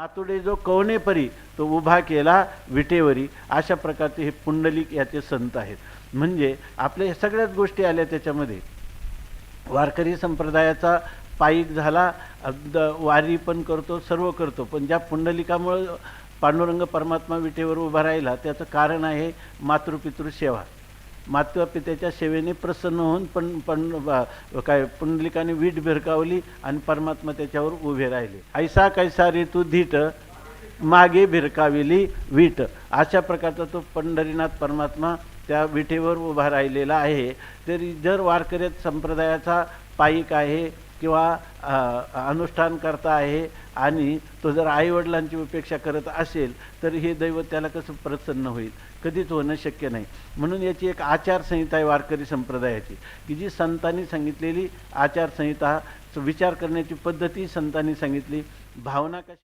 नातुडे जो कवनेपरी तो उभा केला विटेवरी अशा प्रकारचे हे पुंडलिक याचे संत आहेत. म्हणजे आपल्या सगळ्याच गोष्टी आल्या त्याच्यामध्ये. वारकरी संप्रदायाचा पायिक झाला द वारी पण करतो सर्व करतो पण ज्या पुंडलिकामुळं पांडुरंग परमात्मा विटेवर उभा राहिला त्याचं कारण आहे मातृपितृ सेवा. माता पित्याच्या सेवेने प्रसन्न होऊन पण पण काय पुंडलिकाने वीट भिरकावली आणि परमात्मा त्याच्यावर उभे राहिले. ऐसा कैसा ऋतू धीट मागे भिरकाविली वीट. अशा प्रकारचा तो पंढरीनाथ परमात्मा त्या विठेवर उभा राहिलेला आहे. तरी जर वारकऱ्यात संप्रदायाचा पायिक आहे किंवा अनुष्ठान करता आहे आणि तो जर आईवडिलांची उपेक्षा करत असेल तर हे दैवत त्याला कसं प्रसन्न होईल? कधीच होणं शक्य नाही. म्हणून याची एक आचारसंहिता आहे वारकरी संप्रदायाची की जी संतांनी सांगितलेली आचारसंहिता विचार करण्याची पद्धती संतांनी सांगितली. भावना कशी